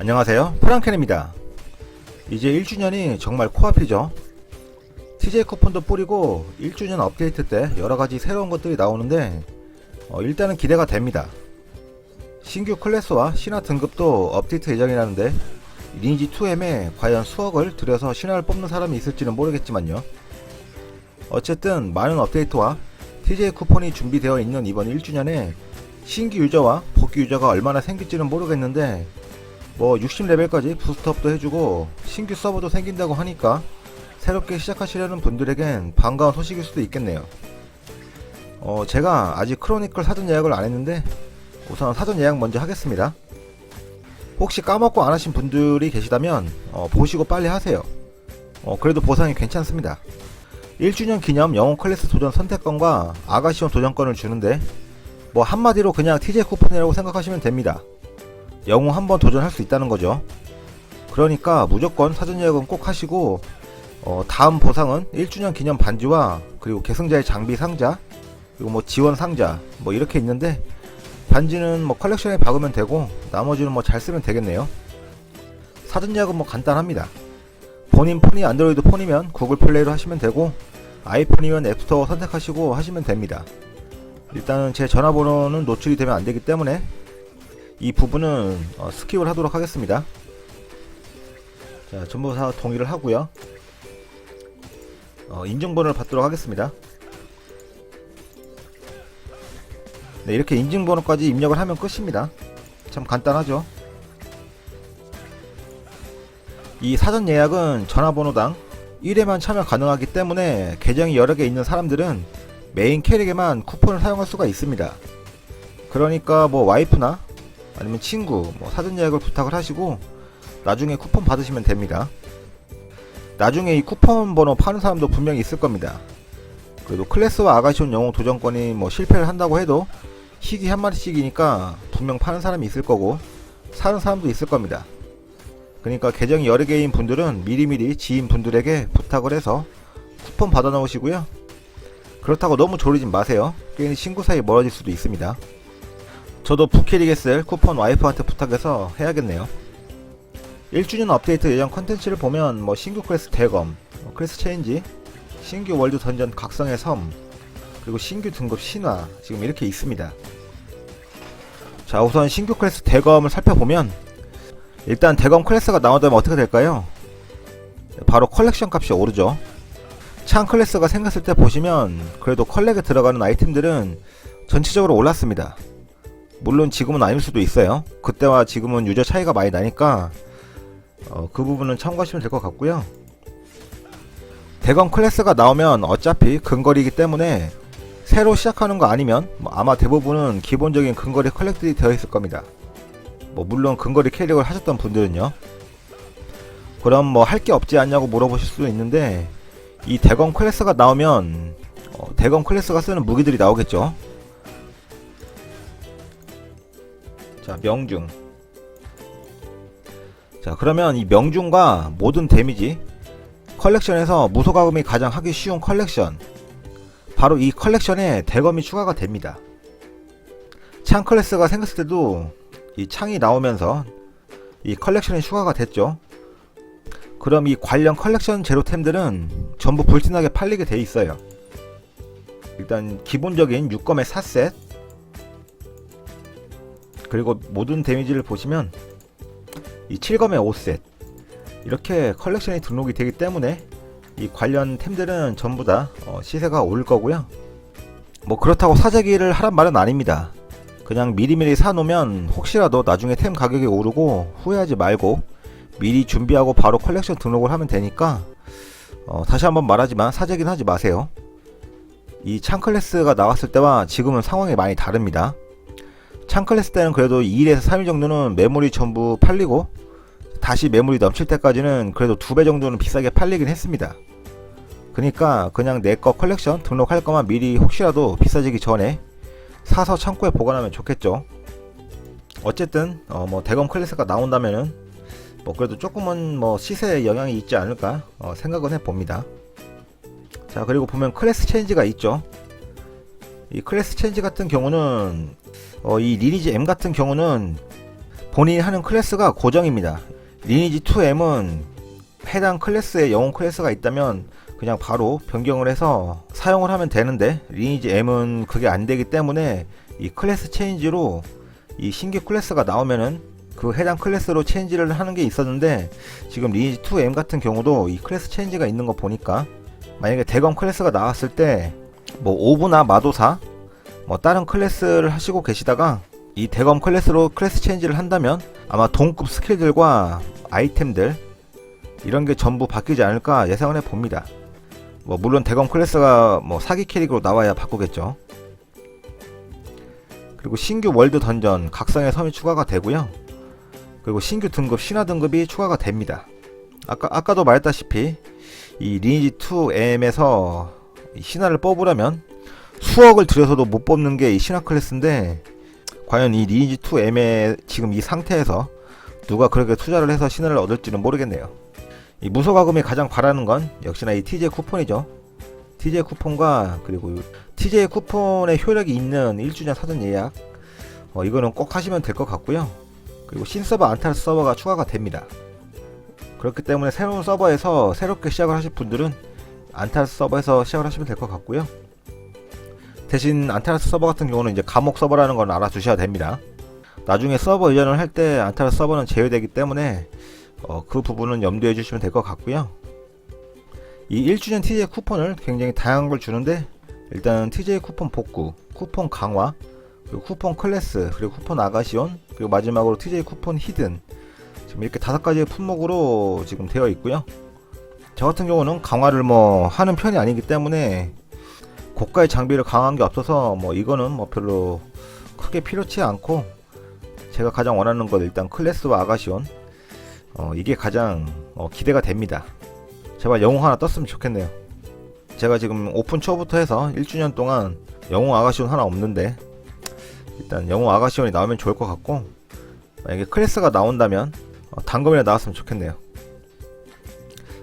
안녕하세요. 프랑켄입니다. 이제 1주년이 정말 코앞이죠. TJ 쿠폰도 뿌리고 1주년 업데이트 때 여러가지 새로운 것들이 나오는데 어, 일단은 기대가 됩니다. 신규 클래스와 신화 등급도 업데이트 예정이라는데 리니지 2M에 과연 수억을 들여서 신화를 뽑는 사람이 있을지는 모르겠지만요. 어쨌든 많은 업데이트와 TJ 쿠폰이 준비되어 있는 이번 1주년에 신규 유저와 복귀 유저가 얼마나 생길지는 모르겠는데 뭐 60레벨까지 부스트업도 해주고 신규 서버도 생긴다고 하니까 새롭게 시작하시려는 분들에겐 반가운 소식일 수도 있겠네요. 어, 제가 아직 크로니클 사전 예약을 안 했는데 우선 사전 예약 먼저 하겠습니다. 혹시 까먹고 안 하신 분들이 계시다면 어, 보시고 빨리 하세요. 어, 그래도 보상이 괜찮습니다. 1주년 기념 영웅 클래스 도전 선택권과 아가시온 도전권을 주는데 뭐 한마디로 그냥 TJ 쿠폰이라고 생각하시면 됩니다. 영웅 한번 도전할 수 있다는 거죠. 그러니까 무조건 사전 예약은 꼭 하시고 어, 다음 보상은 1주년 기념 반지와 그리고 계승자의 장비 상자 그리고 뭐 지원 상자 뭐 이렇게 있는데 반지는 뭐 컬렉션에 박으면 되고 나머지는 뭐 잘 쓰면 되겠네요. 사전 예약은 뭐 간단합니다. 본인 폰이 안드로이드 폰이면 구글 플레이로 하시면 되고 아이폰이면 앱스토어 선택하시고 하시면 됩니다. 일단은 제 전화번호는 노출이 되면 안 되기 때문에 이 부분은 어, 스킵을 하도록 하겠습니다. 자, 전부 다 동의를 하고요. 어, 인증번호를 받도록 하겠습니다. 네, 이렇게 인증번호까지 입력을 하면 끝입니다. 참 간단하죠. 이 사전 예약은 전화번호당 1회만 참여 가능하기 때문에 계정이 여러 개 있는 사람들은 메인 캐릭에만 쿠폰을 사용할 수가 있습니다. 그러니까 뭐 와이프나 아니면 친구 뭐 사전 예약을 부탁을 하시고 나중에 쿠폰 받으시면 됩니다. 나중에 이 쿠폰 번호 파는 사람도 분명히 있을 겁니다. 그래도 클래스와 아가시온 영웅 도전권이 뭐 실패를 한다고 해도 희귀 한 마리씩이니까 분명 파는 사람이 있을 거고 사는 사람도 있을 겁니다. 그러니까 계정이 여러 개인 분들은 미리미리 지인 분들에게 부탁을 해서 쿠폰 받아 놓으시고요. 그렇다고 너무 조리진 마세요. 괜히 친구 사이 멀어질 수도 있습니다. 저도 부캐리겠을 쿠폰 와이프한테 부탁해서 해야겠네요. 1주년 업데이트 예정 컨텐츠를 보면 뭐 신규 클래스 대검, 뭐 클래스 체인지, 신규 월드 던전 각성의 섬, 그리고 신규 등급 신화 지금 이렇게 있습니다. 자 우선 신규 클래스 대검을 살펴보면 일단 대검 클래스가 나오다면 어떻게 될까요? 바로 컬렉션 값이 오르죠. 창 클래스가 생겼을 때 보시면 그래도 컬렉에 들어가는 아이템들은 전체적으로 올랐습니다. 물론 지금은 아닐 수도 있어요. 그때와 지금은 유저 차이가 많이 나니까 어, 그 부분은 참고하시면 될 것 같고요. 대검 클래스가 나오면 어차피 근거리이기 때문에 새로 시작하는 거 아니면 뭐 아마 대부분은 기본적인 근거리 컬렉들이 되어 있을 겁니다. 뭐 물론 근거리 캐릭을 하셨던 분들은요. 그럼 뭐 할 게 없지 않냐고 물어보실 수도 있는데 이 대검 클래스가 나오면 어, 대검 클래스가 쓰는 무기들이 나오겠죠. 자 명중. 자 그러면 이 명중과 모든 데미지 컬렉션에서 무소가금이 가장 하기 쉬운 컬렉션 바로 이 컬렉션에 대검이 추가가 됩니다. 창 클래스가 생겼을 때도 이 창이 나오면서 이 컬렉션이 추가가 됐죠. 그럼 이 관련 컬렉션 제로템들은 전부 불티나게 팔리게 돼 있어요. 일단 기본적인 6검의 4셋 그리고 모든 데미지를 보시면 이 7검의 5셋 이렇게 컬렉션이 등록이 되기 때문에 이 관련 템들은 전부 다 어, 시세가 오를 거고요. 뭐 그렇다고 사재기를 하란 말은 아닙니다. 그냥 미리미리 사놓으면 혹시라도 나중에 템 가격이 오르고 후회하지 말고 미리 준비하고 바로 컬렉션 등록을 하면 되니까 어, 다시 한번 말하지만 사재기는 하지 마세요. 이 창 클래스가 나왔을 때와 지금은 상황이 많이 다릅니다. 창클래스 때는 그래도 2일에서 3일 정도는 메모리 전부 팔리고 다시 매물이 넘칠 때까지는 그래도 두 배 정도는 비싸게 팔리긴 했습니다. 그러니까 그냥 내 거 컬렉션 등록할 거만 미리 혹시라도 비싸지기 전에 사서 창고에 보관하면 좋겠죠. 어쨌든 어 뭐 대검 클래스가 나온다면은 뭐 그래도 조금은 뭐 시세에 영향이 있지 않을까 어 생각은 해봅니다. 자 그리고 보면 클래스 체인지가 있죠. 이 클래스 체인지 같은 경우는 어 이 리니지 M 같은 경우는 본인이 하는 클래스가 고정입니다. 리니지 2M은 해당 클래스에 영웅 클래스가 있다면 그냥 바로 변경을 해서 사용을 하면 되는데 리니지 M은 그게 안 되기 때문에 이 클래스 체인지로 이 신규 클래스가 나오면은 그 해당 클래스로 체인지를 하는 게 있었는데 지금 리니지 2M 같은 경우도 이 클래스 체인지가 있는 거 보니까 만약에 대검 클래스가 나왔을 때 뭐 오브나 마도사 뭐 다른 클래스를 하시고 계시다가 이 대검 클래스로 클래스 체인지를 한다면 아마 동급 스킬들과 아이템들 이런 게 전부 바뀌지 않을까 예상을 해 봅니다. 뭐 물론 대검 클래스가 뭐 사기 캐릭으로 나와야 바꾸겠죠. 그리고 신규 월드 던전 각성의 섬이 추가가 되고요. 그리고 신규 등급 신화 등급이 추가가 됩니다. 아까 아까도 말했다시피 이 리니지 2M에서 신화를 뽑으려면 수억을 들여서도 못 뽑는 게 이 신화 클래스인데 과연 이 리니지 2M의 지금 이 상태에서 누가 그렇게 투자를 해서 신화를 얻을지는 모르겠네요. 이 무소가금이 가장 바라는 건 역시나 이 TJ 쿠폰이죠. TJ 쿠폰과 그리고 TJ 쿠폰의 효력이 있는 1주년 사전 예약 어, 이거는 꼭 하시면 될 것 같고요. 그리고 신서버 안타르스 서버가 추가가 됩니다. 그렇기 때문에 새로운 서버에서 새롭게 시작을 하실 분들은 안타르스 서버에서 시작을 하시면 될 것 같고요. 대신 안타르스 서버 같은 경우는 이제 감옥 서버라는 걸 알아두셔야 됩니다. 나중에 서버 이전을 할 때 안타르스 서버는 제외되기 때문에 어, 그 부분은 염두해 주시면 될 것 같고요. 이 1주년 TJ 쿠폰을 굉장히 다양한 걸 주는데 일단은 TJ 쿠폰 복구, 쿠폰 강화, 그리고 쿠폰 클래스, 그리고 쿠폰 아가시온, 그리고 마지막으로 TJ 쿠폰 히든 지금 이렇게 다섯 가지의 품목으로 지금 되어 있고요. 저 같은 경우는 강화를 뭐 하는 편이 아니기 때문에 고가의 장비를 강화한 게 없어서 뭐 이거는 뭐 별로 크게 필요치 않고 제가 가장 원하는 건 일단 클래스와 아가시온 어, 이게 가장 어, 기대가 됩니다. 제발 영웅 하나 떴으면 좋겠네요. 제가 지금 오픈 초부터 해서 1주년 동안 영웅 아가시온 하나 없는데 일단 영웅 아가시온이 나오면 좋을 것 같고 만약에 클래스가 나온다면 어, 단검이나 나왔으면 좋겠네요.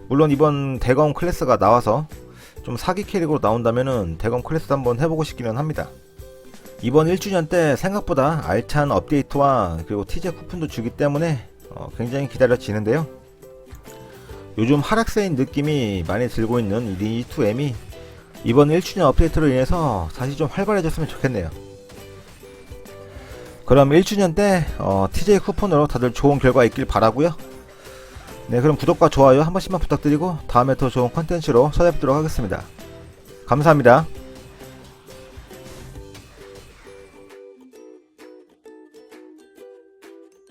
물론 이번 대검 클래스가 나와서 좀 사기 캐릭으로 나온다면은 대검 클래스 한번 해보고 싶기는 합니다. 이번 1주년 때 생각보다 알찬 업데이트와 그리고 TJ 쿠폰도 주기 때문에 어, 굉장히 기다려지는데요. 요즘 하락세인 느낌이 많이 들고 있는 이 리니지 2M이 이번 1주년 업데이트로 인해서 다시 좀 활발해졌으면 좋겠네요. 그럼 1주년 때 어, TJ 쿠폰으로 다들 좋은 결과 있길 바라고요. 네, 그럼 구독과 좋아요 한 번씩만 부탁드리고 다음에 더 좋은 컨텐츠로 찾아뵙도록 하겠습니다. 감사합니다.